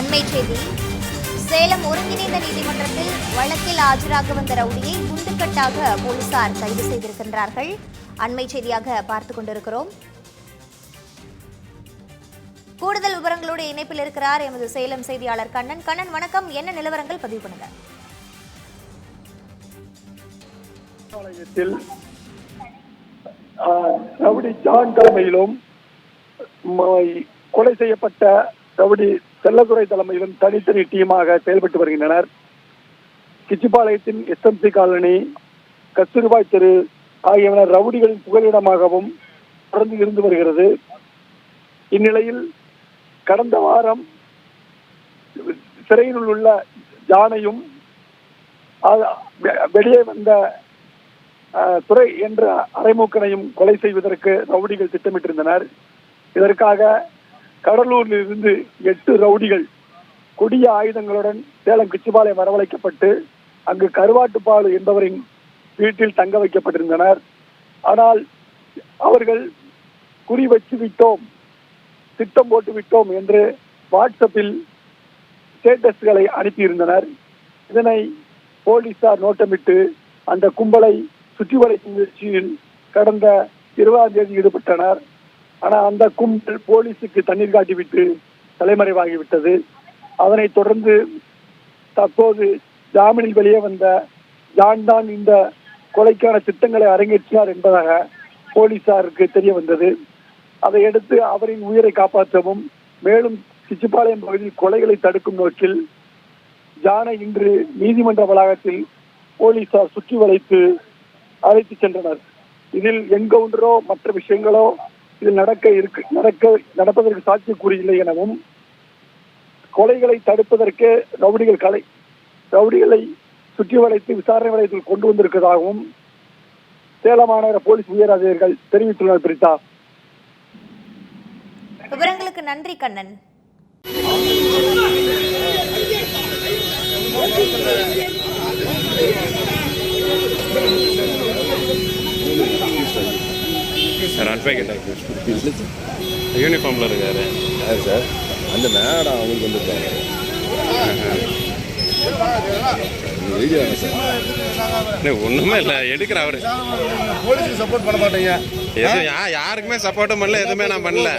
அண்மை செய்தி. சேலம் ஒருங்கிணைந்த நீதிமன்றத்தில் வழக்கில் ஆஜராக வந்த ரவுடியை குண்டுக்கட்டாக போலீசார் கைது செய்திருக்கின்றார்கள். அண்மை செய்தியாக பார்த்துக் கொண்டிருக்கிறோம். கூடுதல் விவரங்களோடு இணைப்பில் இருக்கிறார் எமது சேலம் செய்தியாளர் கண்ணன். கண்ணன் வணக்கம். என்ன நிலவரங்கள் பதிவு பண்ணுங்க. ரவுடி ஜான் தலைமையிலும் கொலை செய்யப்பட்ட ரவுடி செல்லதுரை தலைமையிலும் தனித்தனி டீமாக செயல்பட்டு வருகின்றனர். கிச்சிபாளையத்தின் எஸ்எம்சி காலனி கஸ்தூரிபாய் தெரு ஆகியவன ரவுடிகளின் புகலிடமாகவும் தொடர்ந்து இருந்து வருகிறது. இந்நிலையில் கடந்த வாரம் சிறையினுள் உள்ள ஜானையும் வெளியே வந்த துறை என்ற அரைமூக்கனையும் கொலை செய்வதற்கு ரவுடிகள் திட்டமிட்டிருந்தனர். இதற்காக கடலூரில் இருந்து எட்டு ரவுடிகள் கொடிய ஆயுதங்களுடன் சேலம் கிச்சிபாளையம் வரவழைக்கப்பட்டு அங்கு கருவாட்டுப்பாலு என்பவரின் வீட்டில் தங்க வைக்கப்பட்டிருந்தனர். ஆனால் அவர்கள் குறி வச்சு விட்டோம் திட்டம் போட்டு விட்டோம் என்று வாட்ஸ்அப்பில் ஸ்டேட்டஸ்களை அனுப்பியிருந்தனர். இதனை போலீசார் நோட்டமிட்டு அந்த கும்பலை சுற்றி வளைக்கும் முயற்சியில் கடந்த இருபதாம் தேதி ஈடுபட்டனர். ஆனால் அந்த கும்பல் போலீசுக்கு தண்ணீர் காட்டிவிட்டு தலைமறைவாகிவிட்டது. அதனைத் தொடர்ந்து தற்போது ஜாமீனில் வெளியே வந்த ஜான் தான் இந்த கொலைக்கான திட்டங்களை அரங்கேற்றினார் என்பதாக போலீசாருக்கு தெரிய வந்தது. அதையடுத்து அவரின் உயிரை காப்பாற்றவும் மேலும் சிச்சுப்பாளையம் பகுதியில் கொலைகளை தடுக்கும் நோக்கில் ஜானை இன்று நீதிமன்ற வளாகத்தில் போலீசார் சுற்றி வளைத்து அழைத்து சென்றனர். இதில் என்கவுண்டரோ மற்ற விஷயங்களோ இது நடக்க இருக்கு நடக்க நடப்பதற்கு சாத்தியக்கூறு இல்லை எனவும் கொலைகளை தடுப்பதற்கு ரவுடிகள் கலை ரவுடிகளை சுற்றி வளைத்து விசாரணை வளையத்தில் கொண்டு வந்திருக்கிறதாகவும் சேலம் மாநகர போலீஸ் உயர் அதிகாரிகள் தெரிவித்துள்ளனர் பிரித்தா விவரங்களுக்கு நன்றி கண்ணன். சார் அட்வொகேட் யூனிஃபார்மில் இருக்காரு. யார் சார்? அந்த மேடம் அவங்களுக்கு வந்துருக்காங்க வீடியோ சார்? ஒன்றுமே இல்லை. எடுக்கிற அவரு. போலீஸுக்கு சப்போர்ட் பண்ண மாட்டீங்க. எதுவும் யா யாருக்குமே சப்போர்ட்டும் பண்ணல எதுவுமே நான் பண்ணல.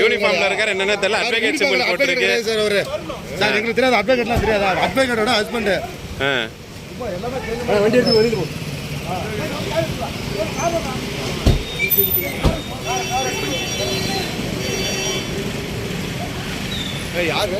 யூனிஃபார்ம்ல இருக்காரு என்னன்னு தெரியல. அட்வொகேட் சிம்பிள் போட்டிருக்கு. சார் அவரு. சார் எங்களுக்கு தெரியாது அட்வொகேட்லாம் தெரியாதா? அட்வொகேட்டோட ஹஸ்பண்ட் ஆ. வண்டி எடுத்து வெளியில் போ. யாரு?